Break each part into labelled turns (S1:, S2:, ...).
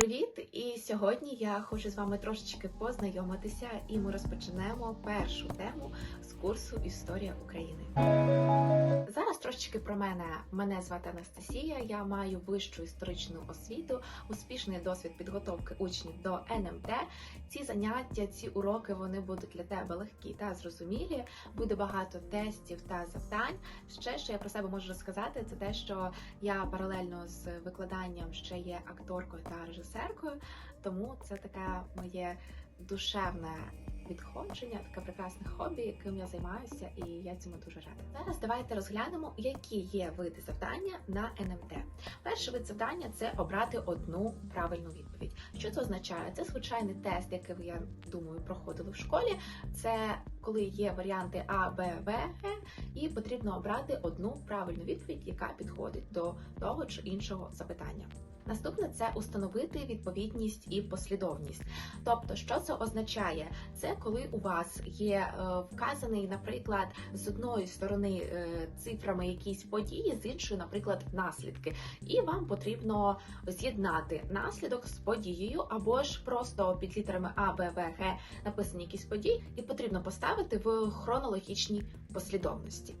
S1: Привіт! І сьогодні я хочу з вами трошечки познайомитися, і ми розпочнемо першу тему з курсу Історія України. Зараз трошечки про мене. Мене звати Анастасія. Я маю вищу історичну освіту, успішний досвід підготовки учнів до НМТ. Ці заняття, ці уроки вони будуть для тебе легкі та зрозумілі. Буде багато тестів та завдань. Ще що я про себе можу розказати, це те, що я паралельно з викладанням ще є акторкою та режисеркою, тому це таке моє душевне відходження, таке прекрасне хобі, яким я займаюся, і я цьому дуже рада. Зараз давайте розглянемо, які є види завдання на НМТ. Перший вид завдання це обрати одну правильну відповідь. Що це означає? Це звичайний тест, який ви, я думаю, проходили в школі. Це коли є варіанти А, Б, В, Г, і потрібно обрати одну правильну відповідь, яка підходить до того чи іншого запитання. Наступне це установити відповідність і послідовність. Тобто, що це означає? Це коли у вас є е, вказаний, наприклад, з одної сторони е, цифрами якісь події, з іншої, наприклад, наслідки, і вам потрібно з'єднати наслідок з подією, або ж просто під літерами А, Б, В, Г написані якісь події, і потрібно поставити в хронологічній послідовності.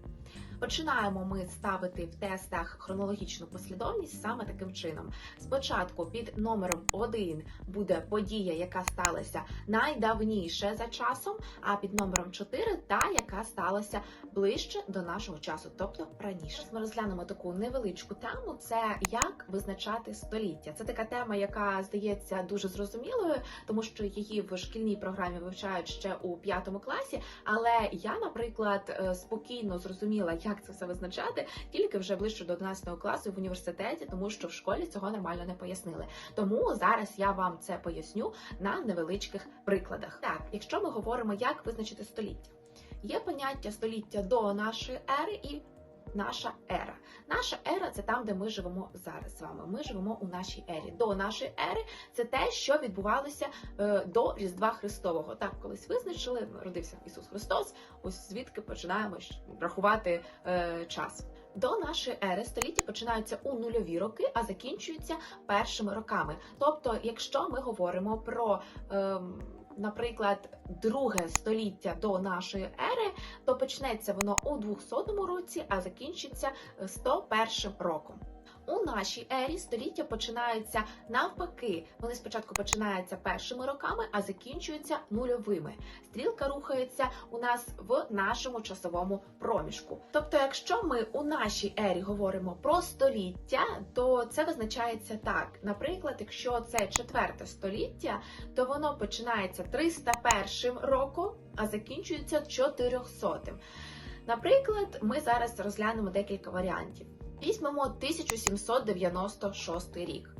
S1: Починаємо ми ставити в тестах хронологічну послідовність саме таким чином. Спочатку під номером 1 буде подія, яка сталася найдавніше за часом, а під номером 4 та, яка сталася ближче до нашого часу, тобто раніше. Ми розглянемо таку невеличку тему: це як визначати століття. Це така тема, яка здається дуже зрозумілою, тому що її в шкільній програмі вивчають ще у п'ятому класі. Але я, наприклад, е, спокійно зрозуміла, як це все визначати, тільки вже ближче до 11 класу в університеті, тому що в школі цього нормально не пояснили. Тому зараз я вам це поясню на невеличких прикладах. Так, якщо ми говоримо, як визначити століття, є поняття століття до нашої ери і наша ера. Наша ера це там, де ми живемо зараз з вами. Ми живемо у нашій ері. До нашої ери це те, що відбувалося е, до Різдва Христового. Так, колись визначили, родився Ісус Христос. Ось звідки починаємо рахувати е, час. До нашої ери століття починаються у нульові роки, а закінчуються першими роками. Тобто, якщо ми говоримо про ем, Наприклад, друге століття до нашої ери, то почнеться воно у 200 році, а закінчиться е, 101 роком. У нашій ері століття починаються навпаки. Вони спочатку починаються першими роками, а закінчуються нульовими. Стрілка рухається у нас в нашому часовому проміжку. Тобто, якщо ми у нашій ері говоримо про століття, то це визначається так. Наприклад, якщо це четверте століття, то воно починається 301 роком, а закінчується 400. Наприклад, ми зараз розглянемо декілька варіантів. Візьмемо 1796 рік.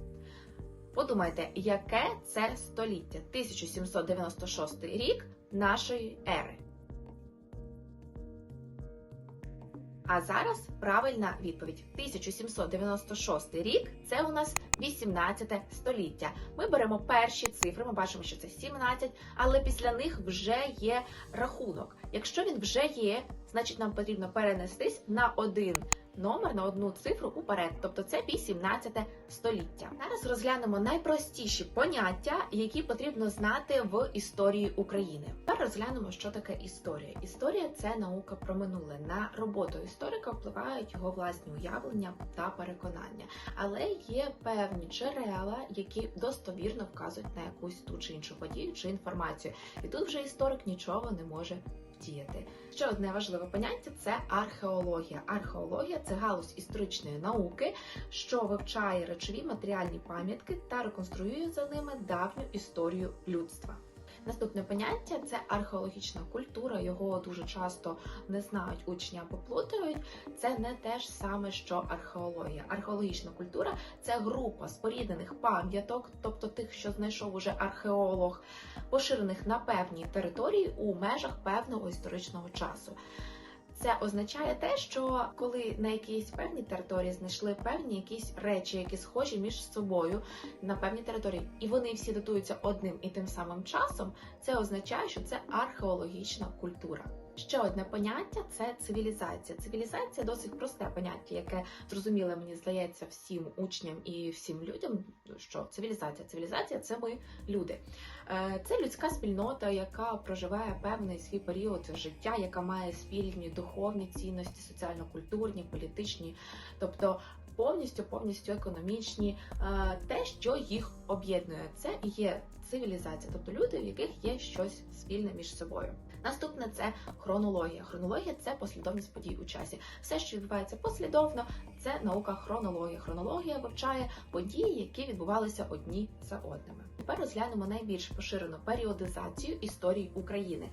S1: Подумайте, яке це століття? 1796 рік нашої ери. А зараз правильна відповідь. 1796 рік це у нас 18 століття. Ми беремо перші цифри, ми бачимо, що це 17, але після них вже є рахунок. Якщо він вже є, значить нам потрібно перенестись на один номер на одну цифру уперед, тобто це 18 століття. Зараз розглянемо найпростіші поняття, які потрібно знати в історії України. Тепер розглянемо, що таке історія. Історія це наука про минуле. На роботу історика впливають його власні уявлення та переконання, але є певні джерела, які достовірно вказують на якусь ту чи іншу подію чи інформацію. І тут вже історик нічого не може діяти. Ще одне важливе поняття це археологія. Археологія це галузь історичної науки, що вивчає речові матеріальні пам'ятки та реконструює за ними давню історію людства. Наступне поняття це археологічна культура. Його дуже часто не знають учні або плутають. Це не те ж саме, що археологія. Археологічна культура це група споріднених пам'яток, тобто тих, що знайшов уже археолог, поширених на певній території у межах певного історичного часу. Це означає те, що коли на якійсь певній території знайшли певні якісь речі, які схожі між собою на певній території, і вони всі датуються одним і тим самим часом, це означає, що це археологічна культура. Ще одне поняття це цивілізація. Цивілізація досить просте поняття, яке зрозуміло, мені здається, всім учням і всім людям. Що цивілізація? Цивілізація це ми люди. Е, Це людська спільнота, яка проживає певний свій період життя, яка має спільні духовні цінності, соціально-культурні, політичні, тобто повністю повністю економічні, Е, те, що їх об'єднує, це і є цивілізація, тобто люди, в яких є щось спільне між собою. Наступне це хронологія. Хронологія це послідовність подій у часі. Все, що відбувається послідовно, це наука хронологія. Хронологія вивчає події, які відбувалися одні за одними. Тепер розглянемо найбільш поширену періодизацію історії України.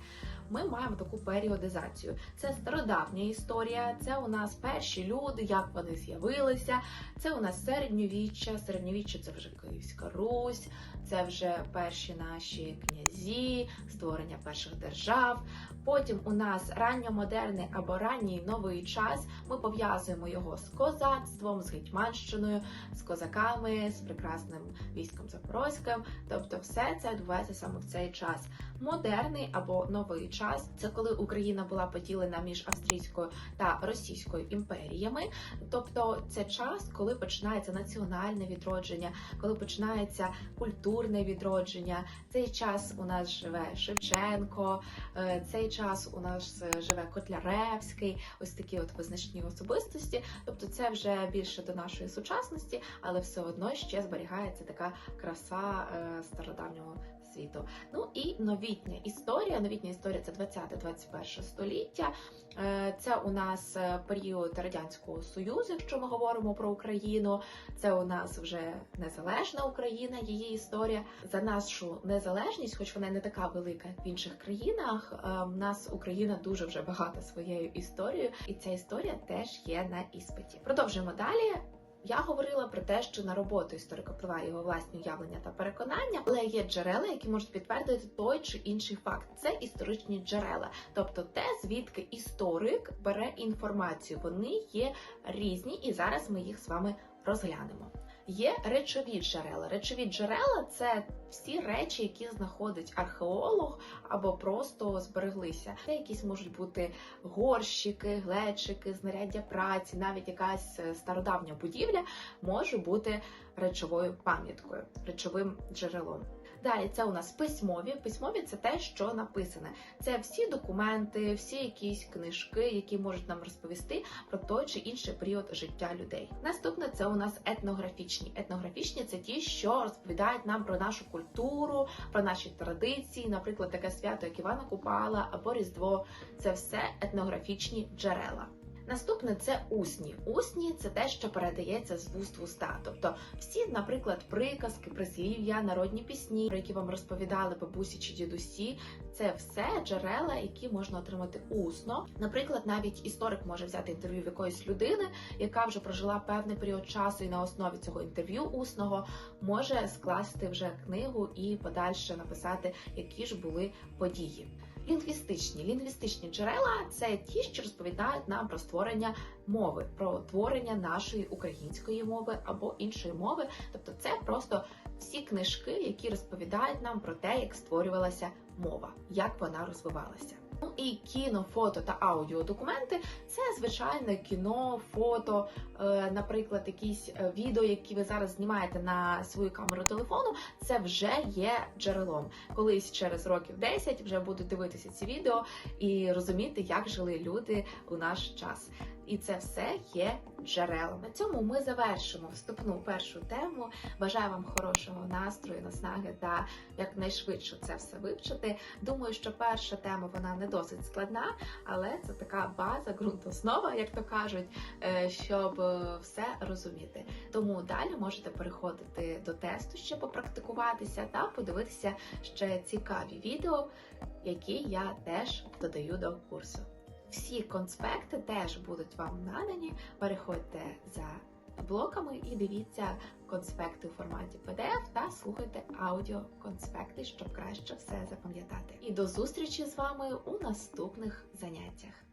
S1: Ми маємо таку періодизацію. Це стародавня історія, це у нас перші люди, як вони з'явилися. Це у нас середньовіччя. Середньовіччя це вже Київська Русь, це вже перші наші князі, створення перших держав. Потім у нас ранньомодерний або ранній новий час. Ми пов'язуємо його з козацтвом, з гетьманщиною, з козаками, з прекрасним військом Запорозьким. Тобто, все це відбувається саме в цей час. Модерний або новий час це коли Україна була поділена між австрійською та російською імперіями. Тобто, це час, коли починається національне відродження, коли починається культурне відродження. Цей час у нас живе Шевченко, е, цей час у нас е, живе Котляревський, ось такі от визначні особистості. Тобто, це вже більше до нашої сучасності, але все одно ще зберігається така краса е, стародавнього світу. Ну і новітня історія. Новітня історія це 20-21 століття. Е, Це у нас е, період радянського союзу, якщо ми говоримо про Україну. Це у нас вже незалежна Україна, її історія. За нашу незалежність, хоч вона не така велика, як в інших країнах. е, В нас Україна дуже вже багата своєю історією, і ця історія теж є на іспиті. Продовжуємо далі. Я говорила про те, що на роботу історика впливає його власні уявлення та переконання, але є джерела, які можуть підтвердити той чи інший факт. Це історичні джерела, тобто те, звідки історик бере інформацію. Вони є різні, і зараз ми їх з вами розглянемо. Є речові джерела. Речові джерела це всі речі, які знаходить археолог або просто збереглися. Це якісь можуть бути горщики, глечики, знаряддя праці, навіть якась е, стародавня будівля може бути речовою пам'яткою, речовим джерелом. Далі це у нас письмові. Письмові це те, що написане. Це всі документи, всі якісь книжки, які можуть нам розповісти про той чи інший період життя людей. Наступне це у нас етнографічні. Етнографічні це ті, що розповідають нам про нашу культуру, про наші традиції, наприклад, таке свято, як Івана Купала або Різдво. Це все етнографічні джерела. Наступне це усні. Усні це те, що передається з вуст в уста. Тобто всі, наприклад, приказки, прислів'я, народні пісні, про які вам розповідали бабусі чи дідусі. Це все джерела, які можна отримати усно. Наприклад, навіть історик може взяти інтерв'ю в якоїсь людини, яка вже прожила певний період часу, і на основі цього інтерв'ю усного може скласти вже книгу і подальше написати, які ж були події. Лінгвістичні лінгвістичні джерела це ті, що розповідають нам про створення мови, про творення нашої української мови або іншої мови. Тобто, це просто всі книжки, які розповідають нам про те, як створювалася мова, як вона розвивалася. Ну і кіно, фото та аудіодокументи це звичайне кіно, фото, е, наприклад, якісь е, відео, які ви зараз знімаєте на свою камеру телефону. Це вже є джерелом. Колись через років 10 вже будуть дивитися ці відео і розуміти, як жили люди у наш час. І це все є джерелом. На цьому ми завершимо вступну першу тему. Бажаю вам хорошого настрою, наснаги та якнайшвидше це все вивчити. Думаю, що перша тема вона не досить складна, але це така база, ґрунтоснова, як то кажуть, е, щоб е, все розуміти. Тому далі можете переходити до тесту, ще попрактикуватися та подивитися ще цікаві відео, які я теж додаю до курсу. Всі конспекти теж будуть вам надані. Переходьте за блоками і дивіться конспекти у форматі PDF та слухайте аудіоконспекти, щоб краще все запам'ятати. І до зустрічі з вами у наступних заняттях.